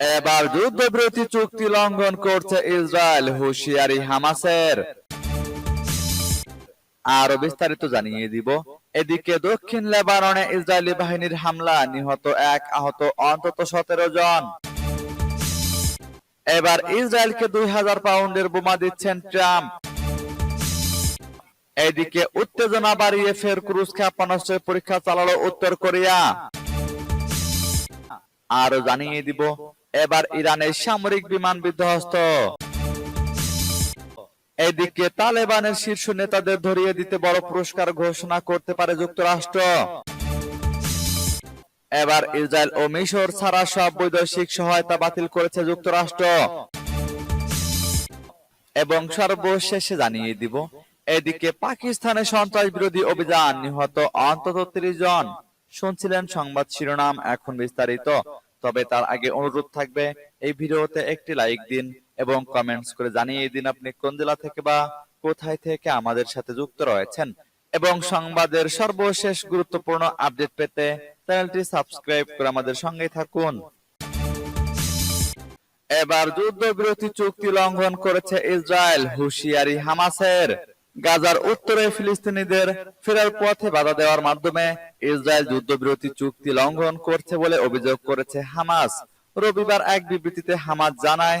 এবার যুদ্ধবিরতি চুক্তি লঙ্ঘন করছে ইসরায়েল, হুঁশিয়ারি হামাসের। আরও বিস্তারিত জানিয়ে দিব। এদিকে দক্ষিণ লেবাননে ইসরায়েলি বাহিনীর হামলা, নিহত এক আহত অন্তত সতেরো জন। এবার ইসরায়েলকে দুই হাজার পাউন্ডের বোমা দিচ্ছেন ট্রাম্প। এদিকে উত্তেজনা বাড়িয়ে ফের ক্রুজ ক্ষেপণাস্ত্রের পরীক্ষা চালালো উত্তর কোরিয়া। আরও জানিয়ে দিব এবার ইরানের সামরিক বিমান বিধ্বস্ত। এদিকে তালেবানের শীর্ষ নেতাদের ধরিয়ে দিতে বড় পুরস্কার ঘোষণা করতে পারে যুক্তরাষ্ট্র। এবার ইসরায়েল ও মিশর ছাড়া সব বৈদেশিক সহায়তা বাতিল করেছে যুক্তরাষ্ট্র। এবং সর্বশেষে জানিয়ে দিব এদিকে পাকিস্তানের সন্ত্রাস বিরোধী অভিযান নিহত অন্তত ত্রিশ জন। শুনছিলেন সংবাদ শিরোনাম এখন বিস্তারিত। তবে তার আগে অনুরোধ থাকবে, এই ভিডিওতে একটি লাইক দিন এবং কমেন্টস করে জানিয়ে দিন আপনি কোন জেলা থেকে বা কোথায় থেকে আমাদের সাথে যুক্ত রয়েছেন। এবং সংবাদের সর্বশেষ গুরুত্বপূর্ণ আপডেট পেতে চ্যানেলটি সাবস্ক্রাইব করে আমাদের সঙ্গে থাকুন। এবার যুদ্ধবিরতি চুক্তি লঙ্ঘন করেছে ইসরায়েল, হুঁশিয়ারি হামাসের। গাজার উত্তরে ফিলিস্তিনিদের ফেরার পথে বাধা দেওয়ার মাধ্যমে ইসরায়েল যুদ্ধবিরতি চুক্তি লঙ্ঘন করছে বলে অভিযোগ করেছে হামাস। রবিবার এক বিবৃতিতে হামাস জানায়,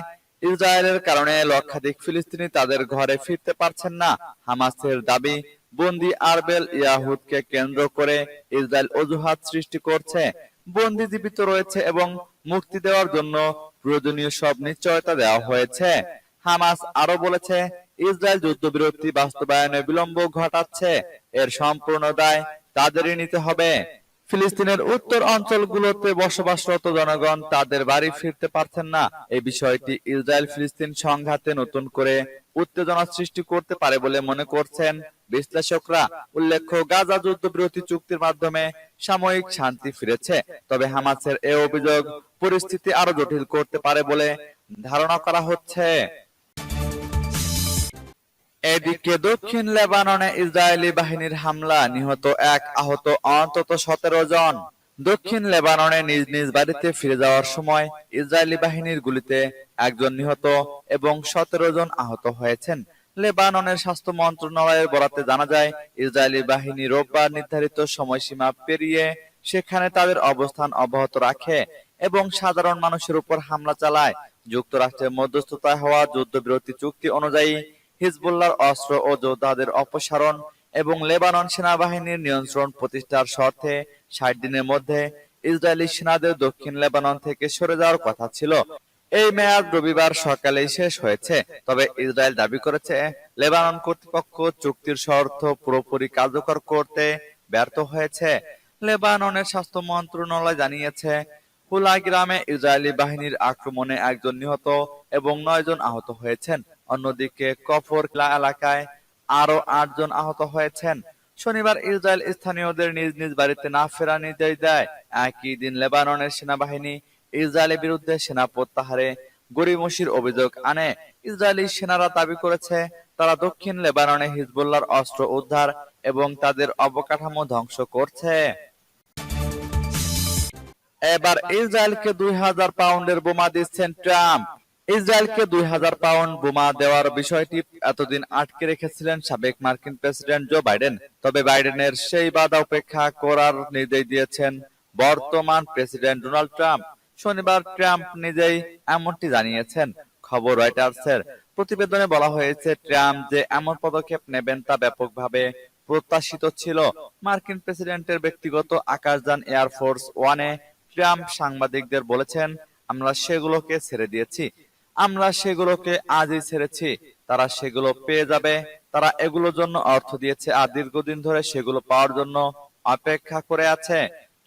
ইসরায়েলের কারণে লক্ষাধিক ফিলিস্তিনি তাদের ঘরে ফিরতে পারছেন না। হামাসের দাবি, বন্দি আরবেল ইয়াহুদকে কেন্দ্র করে ইসরায়েল অজুহাত সৃষ্টি করছে। বন্দি জীবিত রয়েছে এবং মুক্তি দেওয়ার জন্য প্রয়োজনীয় সব নিশ্চয়তা দেওয়া হয়েছে। হামাস আরও বলেছে ইসরায়েল যুদ্ধবিরতি বাস্তবায়নে বিলম্ব ঘটাচ্ছে। এর সম্পূর্ণ দায় তাদেরই নিতে হবে। ফিলিস্তিনের উত্তর অঞ্চলগুলোতে বসবাসরত জনগণ তাদের বাড়ি ফিরতে পারছেন না। এই বিষয়টি ইসরায়েল ফিলিস্তিন সংঘাতে নতুন করে উত্তেজনা সৃষ্টি করতে পারে বলে মনে করছেন বিশ্লেষকরা। উল্লেখ্য, গাজা যুদ্ধবিরতি চুক্তির মাধ্যমে সাময়িক শান্তি ফিরেছে, তবে হামাসের এ অভিযোগ পরিস্থিতি আরও জটিল করতে পারে বলে ধারণা করা হচ্ছে। এদিকে দক্ষিণ লেবাননে ইসরায়েলি বাহিনীর হামলা, নিহত এক আহত অন্তত সতেরো জন। দক্ষিণ লেবাননে নিজ নিজ বাড়িতে ফিরে যাওয়ার সময় ইসরায়েলি বাহিনীর গুলিতে একজন নিহত এবং সতেরো জন আহত হয়েছেন। লেবাননের স্বাস্থ্য মন্ত্রণালয়ের বরাতে জানা যায়, ইসরায়েলি বাহিনী রোববার নির্ধারিত সময়সীমা পেরিয়ে সেখানে তাদের অবস্থান অব্যাহত রাখে এবং সাধারণ মানুষের উপর হামলা চালায়। যুক্তরাষ্ট্রের মধ্যস্থতায় হওয়া যুদ্ধবিরতি চুক্তি অনুযায়ী হিজবুল্লাহর অস্ত্র ও যোদ্ধাদের অপসারণ এবং লেবানন সেনাবাহিনীর নিয়ন্ত্রণ প্রতিষ্ঠার শর্তে ষাট দিনের মধ্যে ইসরায়েলি সেনাদের দক্ষিণ লেবানন থেকে সরে যাওয়ার কথা ছিল। এই মেয়াদ রবিবার সকালেই শেষ হয়েছে। তবে ইসরায়েল দাবি করেছে, লেবানন কর্তৃপক্ষ চুক্তির শর্ত পুরোপুরি কার্যকর করতে ব্যর্থ হয়েছে। লেবাননের স্বাস্থ্য মন্ত্রণালয় জানিয়েছে হুলা গ্রামে ইসরায়েলি বাহিনীর আক্রমণে একজন নিহত এবং নয় জন আহত হয়েছেন। অন্যদিকে কফর এলাকায় আরও আটজন আহত হয়েছেন। শনিবার ইসরায়েল স্থানীয়দের নিজ নিজ বাড়িতে না ফেরা নির্দেশ দেয়। একই দিন লেবাননের সেনাবাহিনী ইসরায়েলের বিরুদ্ধে সেনা প্রত্যাহারে গরিমসির অভিযোগ আনে। ইসরায়েলি সেনারা দাবি করেছে, তারা দক্ষিণ লেবাননে হিজবুল্লাহর অস্ত্র উদ্ধার এবং তাদের অবকাঠামো ধ্বংস করছে। এবার ইসরায়েলকে দুই হাজার পাউন্ডের বোমা দিচ্ছেন ট্রাম্প। ইসরায়েলকে দুই হাজার পাউন্ড বোমা দেওয়ার বিষয়টি এতদিন আটকে রেখেছিলেন সাবেক মার্কিন প্রেসিডেন্ট জো বাইডেন। তবে বাইডেনের সেই বাধা উপেক্ষা করার নির্দেশ দিয়েছেন বর্তমান প্রেসিডেন্ট ডোনাল্ড ট্রাম্প। শনিবার ট্রাম্প নিজেই এমনটি জানিয়েছেন খবর রয়টার্সের। প্রতিবেদনে বলা হয়েছে ট্রাম্প যে এমন পদক্ষেপ নেবেন তা ব্যাপকভাবে প্রত্যাশিত ছিল। মার্কিন প্রেসিডেন্টের ব্যক্তিগত আকাশযান এয়ারফোর্স ওয়ানে ট্রাম্প সাংবাদিকদের বলেছেন, আমরা সেগুলোকে ছেড়ে দিয়েছি। আমরা সেগুলোকে আজই ছেড়েছি। তারা সেগুলো পেয়ে যাবে। তারা এগুলোর জন্য অর্থ দিয়েছে আর দীর্ঘদিন ধরে সেগুলো পাওয়ার জন্য অপেক্ষা করে আছে।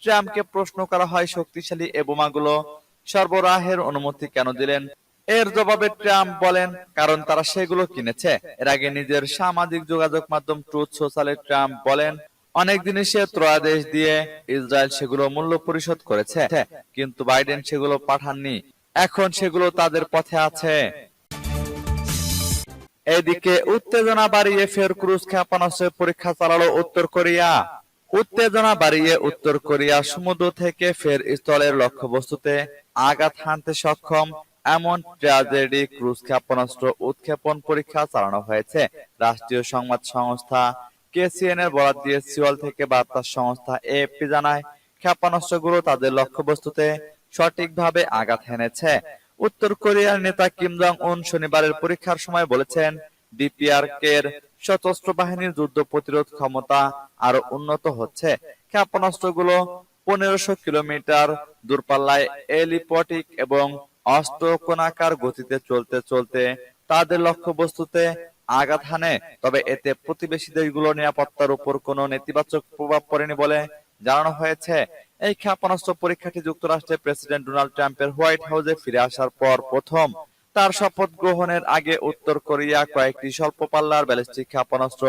ট্রাম্পকে প্রশ্ন করা হয়, শক্তিশালী এ বোমাগুলো সরবরাহের অনুমতি কেন দিলেন? এর জবাবে ট্রাম্প বলেন, কারণ তারা সেগুলো কিনেছে। এর আগে নিজের সামাজিক যোগাযোগ মাধ্যম ট্রুথ সোশ্যালে ট্রাম্প বলেন অনেক জিনিসে ত্রয়াদেশ দিয়ে ইসরায়েল সেগুলো মূল্য পরিশোধ করেছে, কিন্তু বাইডেন সেগুলো পাঠাননি। এখন সেগুলো তাদের পথে আছে। এদিকে উত্তেজনা বাড়িয়ে ফের ক্রুজ ক্ষেপণাস্ত্রের পরীক্ষা চালালো উত্তর কোরিয়া। উত্তেজনা বাড়িয়ে উত্তর কোরিয়া সমুদ্র থেকে ফের স্থলের লক্ষ্যবস্তুতে আঘাত হানতে সক্ষম। এমন ট্র্যাজেডি ক্রুজ ক্ষেপণাস্ত্র উৎক্ষেপণ পরীক্ষা চালানো হয়েছে। রাষ্ট্রীয় সংবাদ সংস্থা বরাত দিয়ে সিওল থেকে বার্তা সংস্থা এএফপি জানায়, ক্ষেপণাস্ত্রগুলো তাদের লক্ষ্যবস্তুতে সঠিকভাবে আঘাত হেনেছে। উত্তর কোরিয়ার নেতা কিম জং উন শনিবারের পরীক্ষার সময় বলেছেন ডিপিআরকে এর সশস্ত্র বাহিনীর যুদ্ধ প্রতিরোধ ক্ষমতা আরও উন্নত হচ্ছে। ক্ষেপণাস্ত্রগুলো পনেরোশো কিলোমিটার দূরপাল্লায় এলিপটিক এবং অষ্টকোণাকার গতিতে চলতে চলতে তাদের লক্ষ্যবস্তুতে আঘাত হানে, তবে এতে প্রতিবেশী দেশগুলোর নিরাপত্তার উপর কোনো নেতিবাচক প্রভাব পড়েনি বলে জানানো হয়েছে। এই ক্ষেপণাস্ত্র পরীক্ষাটি যুক্তরাষ্ট্রের প্রেসিডেন্ট ডোনাল্ড ট্রাম্পের হোয়াইট হাউসে ফিরে আসার পর প্রথম। তার শপথ গ্রহণের আগে উত্তর কোরিয়া কয়েকটি স্বল্প পাল্লার ব্যালিস্টিক ক্ষেপণাস্ত্র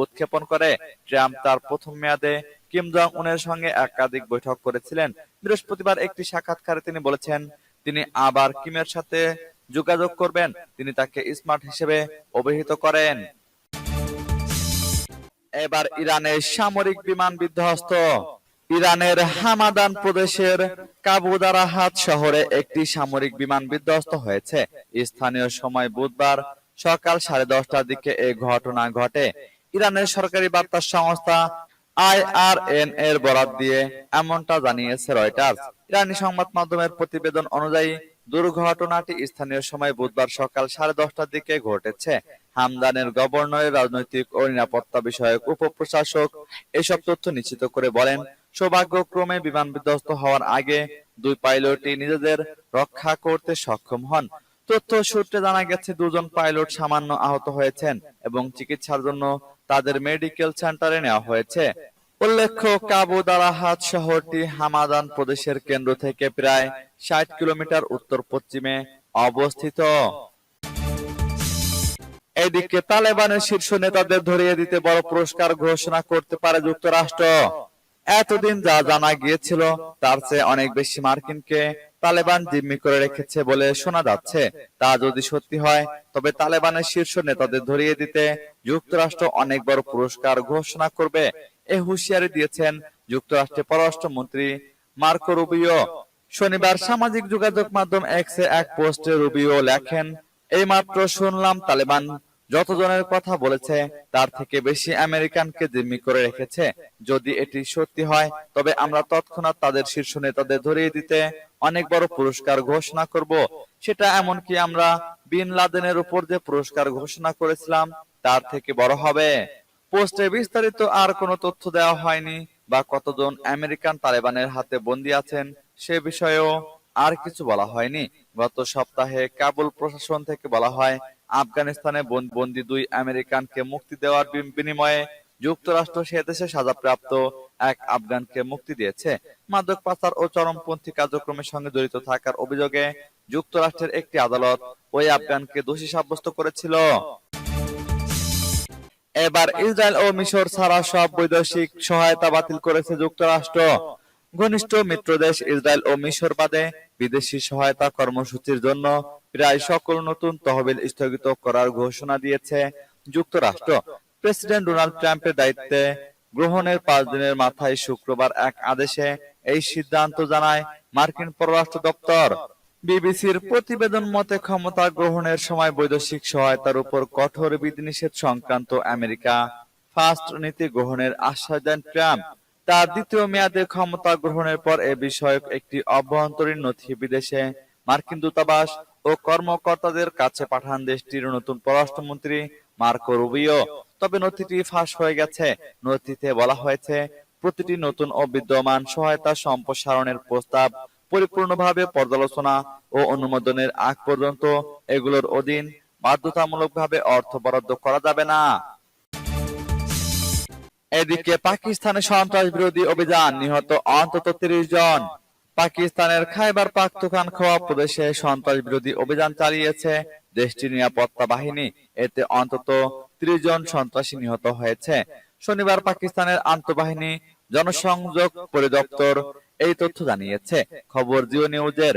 উৎক্ষেপণ করে। ট্রাম্প তার প্রথম মেয়াদে কিম জং উনের সঙ্গে একাধিক বৈঠক করেছিলেন। বৃহস্পতিবার একটি সাক্ষাৎকারে তিনি বলেছেন, তিনি আবার কিমের সাথে যোগাযোগ করবেন। তিনি তাকে স্মার্ট হিসেবে অভিহিত করেন। এবার ইরানের সামরিক বিমান বিধ্বস্ত। ইরানের হামাদান প্রদেশের কাবুদারাহাত শহরে একটি সামরিক বিমান বিধ্বস্ত হয়েছে। স্থানীয় সময় বুধবার সকাল সাড়ে দশটার দিকে এই ঘটনা ঘটে। ইরানের সরকারি বার্তা সংস্থা আইআরএন এর বরাত দিয়ে এমনটা জানিয়েছে রয়টার্স। ইরানি সংবাদ মাধ্যমের প্রতিবেদন অনুযায়ী দুর্ঘটনাটি স্থানীয় সময় বুধবার সকাল সাড়ে দশটার দিকে ঘটেছে। হামদানের গভর্নরের রাজনৈতিক ও নিরাপত্তা বিষয়ক উপপ্রশাসক এসব তথ্য নিশ্চিত করে বলেন, সৌভাগ্যক্রমে বিমান বিধ্বস্ত হওয়ার আগে দুই পাইলটই নিজেদের রক্ষা করতে সক্ষম হন। তথ্য সূত্রে জানা গেছে, দুজন পাইলট সামান্য আহত হয়েছেন এবং চিকিৎসার জন্য তাদের মেডিকেল সেন্টারে নেওয়া হয়েছে। উল্লেখ্য কাবু দারাহাত শহরটি হামাদান প্রদেশের কেন্দ্র থেকে প্রায় ষাট কিলোমিটার উত্তর পশ্চিমে অবস্থিত। এদিকে তালেবানের শীর্ষ নেতাদের ধরিয়ে দিতে বড় পুরস্কার ঘোষণা করতে পারে যুক্তরাষ্ট্র। এতদিন যা জানা গিয়েছিল তার চেয়ে অনেক বেশি মার্কিনকে তালেবান জিম্মি করে রেখেছে বলে শোনা যাচ্ছে। তা যদি সত্যি হয় তবে তালেবানের শীর্ষ নেতাদের ধরিয়ে দিতে যুক্তরাষ্ট্র অনেক বড় পুরস্কার ঘোষণা করবে। এ হুঁশিয়ারি দিয়েছেন যুক্তরাষ্ট্রের পররাষ্ট্রমন্ত্রী মার্কো রুবিও। শনিবার সামাজিক যোগাযোগ মাধ্যম এক্সে এক পোস্টে রুবিও লেখেন, এইমাত্র শুনলাম তালেবান যতজনের কথা বলেছে, তার থেকে বেশি আমেরিকানকে জিম্মি করে রেখেছে। যদি এটি সত্যি হয়, তবে আমরা তৎক্ষণাৎ তাদের শীর্ষ নেতাদের ধরিয়ে দিতে অনেক বড় পুরস্কার ঘোষণা করব। সেটা এমনকি আমরা বিন লাদেনের উপর যে পুরস্কার ঘোষণা করেছিলাম, তার থেকে বড় হবে। পোস্টে বিস্তারিত আর কোনো তথ্য দেওয়া হয়নি বা কতজন আমেরিকান তালেবানের হাতে বন্দী আছেন সে বিষয়েও আর কিছু বলা হয়নি। গত সপ্তাহে কাবুল প্রশাসন থেকে বলা হয়, আফগানিস্তানে বন- বন্দী দুই আমেরিকানকে মুক্তি দেওয়ার বিনিময়ে যুক্তরাষ্ট্র সে দেশে সাজাপ্রাপ্ত এক আফগানকে মুক্তি দিয়েছে। মাদক পাচার ও চরমপন্থী কার্যক্রমের সঙ্গে জড়িত থাকার অভিযোগে যুক্তরাষ্ট্রের একটি আদালত ওই আফগানকে দোষী সাব্যস্ত করেছিল। এবার ইসরায়েল ও মিশর ছাড়া সব বৈদেশিক সহায়তা বাতিল করেছে যুক্তরাষ্ট্র। ঘনিষ্ঠ মিত্র দেশ ইসরায়েল ও মিশর বাদে বিদেশি সহায়তা কর্মসূচির জন্য প্রায় সকল নতুন তহবিল স্থগিত করার ঘোষণা দিয়েছে যুক্তরাষ্ট্র। প্রেসিডেন্ট ডোনাল্ড ট্রাম্পের দায়িত্বে গ্রহণের পাঁচ দিনের মাথায় শুক্রবার এক আদেশে এই সিদ্ধান্ত জানায় মার্কিন পররাষ্ট্র দপ্তর। বিবিসির প্রতিবেদন মতে ক্ষমতা গ্রহণের সময় বৈদেশিক সহায়তার উপর কঠোর বিধিনিষেধ সংক্রান্ত আমেরিকা ফার্স্ট নীতি গ্রহণের আশ্বাস দেন ট্রাম্প। তার দ্বিতীয় মেয়াদে ক্ষমতা গ্রহণের পর এ বিষয়ক একটি অভ্যন্তরীণ নথি বিদেশে মার্কিন দূতাবাস ও কর্মকর্তাদের কাছে পাঠান দেশটির নতুন পররাষ্ট্রমন্ত্রী মার্কো রুবিও। তবে নথিটি ফাঁস হয়ে গেছে। নথিতে বলা হয়েছে, প্রতিটি নতুন ও বিদ্যমান সহায়তা সম্প্রসারণের প্রস্তাব পরিপূর্ণভাবে পর্যালোচনা ও অনুমোদনের আগ পর্যন্ত এগুলোর অধীন বাধ্যতামূলকভাবে অর্থ বরাদ্দ করা যাবে না। এদিকে পাকিস্তানে সন্ত্রাস বিরোধী অভিযান নিহত অন্তত তিরিশ জন। পাকিস্তানের খাইবার পাখতুনখোয়া প্রদেশে সন্ত্রাস বিরোধী অভিযান চালিয়েছে দেশটির নিরাপত্তা বাহিনী। এতে অন্তত ত্রিশ জন সন্ত্রাসী নিহত হয়েছে। শনিবার পাকিস্তানের আন্তঃবাহিনী জনসংযোগ পরিদপ্তর এই তথ্য জানিয়েছে। খবর জিও নিউজের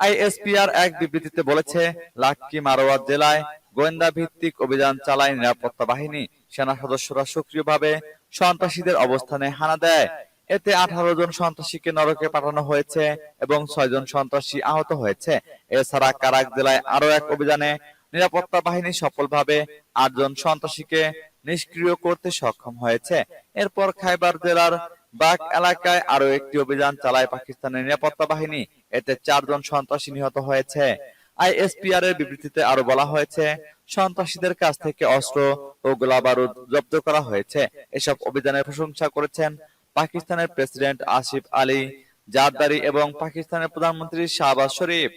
আইএসপিআর এক বিবৃতিতে বলেছে লাক্কি মারোয়ার জেলায় গোয়েন্দা ভিত্তিক অভিযান চালায় নিরাপত্তা বাহিনী। সেনা সদস্যরা সক্রিয়ভাবে সন্ত্রাসীদের অবস্থানে হানা দেয়। এতে আঠারো জন সন্ত্রাসীকে নরকে পাঠানো হয়েছে এবং ছয় জন সন্ত্রাসী আহত হয়েছে। এছাড়া কারাক জেলায় আরও এক অভিযানে নিরাপত্তা বাহিনী সফলভাবে আটজন সন্ত্রাসীকে নিষ্ক্রিয় করতে সক্ষম হয়েছে। এরপর খাইবার জেলার বাক এলাকায় আরও একটি অভিযান চালায় পাকিস্তানের নিরাপত্তা বাহিনী। এতে চারজন সন্ত্রাসী নিহত হয়েছে। আইএসপিআর এর বিবৃতিতে আরও বলা হয়েছে, সন্ত্রাসীদের কাছ থেকে অস্ত্র ও গোলাবারুদ জব্দ করা হয়েছে। এসব অভিযানের প্রশংসা করেছেন পাকিস্তানের প্রেসিডেন্ট আসিফ আলী জারদারি এবং পাকিস্তানের প্রধানমন্ত্রী শাহবাজ শরীফ।